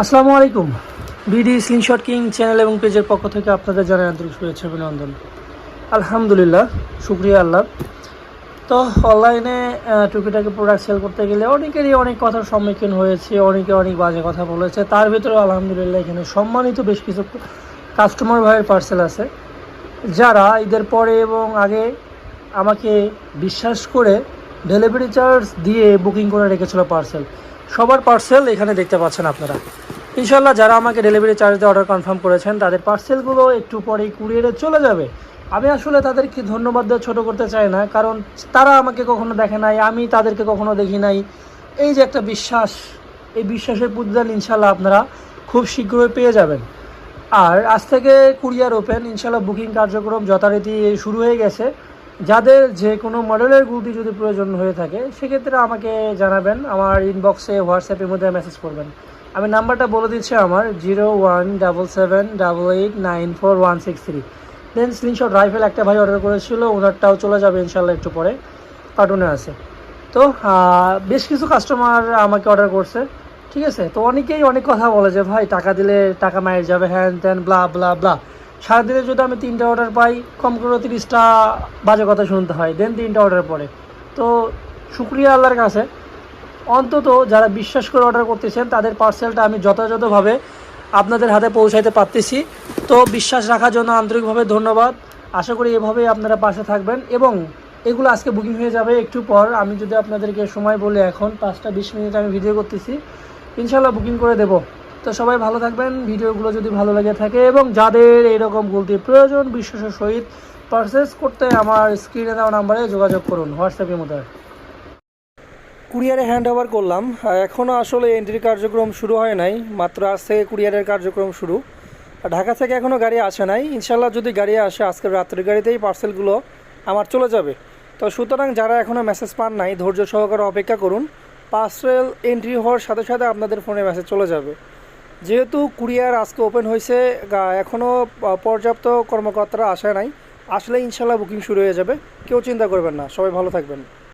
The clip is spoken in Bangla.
আসসালামু আলাইকুম। বিডি স্লিংশট কিং চ্যানেল এবং পেজের পক্ষ থেকে আপনাদের জানাই আন্তরিক শুভেচ্ছা অভিনন্দন। আলহামদুলিল্লাহ, শুক্রিয়া আল্লাহ। তো অনলাইনে টুকিটাকি প্রোডাক্ট সেল করতে গেলে অনেকেরই অনেক কথার সম্মুখীন হয়েছে, অনেকে অনেক বাজে কথা বলেছে। তার ভিতরে আলহামদুলিল্লাহ এখানে সম্মানিত বেশ কিছু কাস্টমার ভাইয়ের পার্সেল আছে, যারা ঈদের পরে এবং আগে আমাকে বিশ্বাস করে ডেলিভারি চার্জ দিয়ে বুকিং করে রেখেছিল পার্সেল সবার পার্সেল এখানে দেখতে পাচ্ছেন আপনারা। ইনশাল্লাহ যারা আমাকে ডেলিভারি চার্জ দিয়ে অর্ডার কনফার্ম করেছেন, তাদের পার্সেলগুলো একটু পরেই কুরিয়ারে চলে যাবে। আমি আসলে তাদেরকে ধন্যবাদ দিয়ে ছোটো করতে চাই না, কারণ তারা আমাকে কখনো দেখে নাই, আমি তাদেরকে কখনো দেখি নাই। এই যে একটা বিশ্বাস, এই বিশ্বাসের প্রতিদান ইনশাল্লাহ আপনারা খুব শীঘ্রই পেয়ে যাবেন। আর আজ থেকে কুরিয়ার ওপেন ইনশাল্লাহ বুকিং কার্যক্রম যথারীতি শুরু হয়ে গেছে। যাদের যে কোনো মডেলের গুলটি যদি প্রয়োজন হয়ে থাকে, সেক্ষেত্রে আমাকে জানাবেন, আমার ইনবক্সে হোয়াটসঅ্যাপের মধ্যে মেসেজ করবেন। আমি নাম্বারটা বলে দিচ্ছি আমার zero one double seven double eight nine four one six three then screenshot rifle একটা ভাই অর্ডার করেছিল, ওনারটাও চলে যাবে ইনশাল্লাহ একটু পরে কার্টুনে আছে। তো বেশ কিছু কাস্টমার আমাকে অর্ডার করছে, ঠিক আছে? তো অনেকেই অনেক কথা বলে যে, ভাই, টাকা দিলে টাকা মায়ের যাবে, হ্যান ত্যান ব্লা ব্লা ব্লা সারাদিনে যদি আমি তিনটা অর্ডার পাই, কম করে তিরিশটা বাজে কথা শুনতে হয় দেন তিনটা অর্ডার পরে তো শুক্রিয়া আল্লাহর কাছে। অন্তত যারা বিশ্বাস করে অর্ডার করতেছেন, তাদের পার্সেলটা আমি যথাযথভাবে আপনাদের হাতে পৌঁছাইতে পারতেছি। তো বিশ্বাস রাখার জন্য আন্তরিকভাবে ধন্যবাদ। আশা করি এভাবেই আপনারা পাশে থাকবেন। এবং এগুলো আজকে বুকিং হয়ে যাবে একটু পর। আমি যদি আপনাদেরকে সময় বলে, এখন পাঁচটা বিশ মিনিট আমি ভিডিও করতেছি। ইনশাল্লাহ বুকিং করে দেব। তো সবাই ভালো থাকবেন। ভিডিওগুলো যদি ভালো লেগে থাকে এবং যাদের এইরকম গুলতির প্রয়োজন, বিশ্বাসের সহিত পারচেস করতে আমার স্ক্রিনে দেওয়া নাম্বারে যোগাযোগ করুন হোয়াটসঅ্যাপের মধ্যে। কুরিয়ারে হ্যান্ড ওভার করলাম এখনও আসলে এন্ট্রি কার্যক্রম শুরু হয় নাই, মাত্র আজ থেকে কুরিয়ারের কার্যক্রম শুরু। ঢাকা থেকে এখনও গাড়ি আসে নাই। ইনশাল্লাহ যদি গাড়ি আসে, আজকের রাত্রের গাড়িতেই পার্সেলগুলো আমার চলে যাবে। তো সুতরাং যারা এখনও মেসেজ পান নাই, ধৈর্য সহকারে অপেক্ষা করুন। পার্সেল এন্ট্রি হওয়ার সাথে সাথে আপনাদের ফোনে মেসেজ চলে যাবে। যেহেতু কুরিয়ার আজকে ওপেন হয়েছে এখনও পর্যাপ্ত কর্মকর্তারা আসে নাই। আসলে ইনশাল্লাহ বুকিং শুরু হয়ে যাবে। কেউ চিন্তা করবেন না। সবাই ভালো থাকবেন।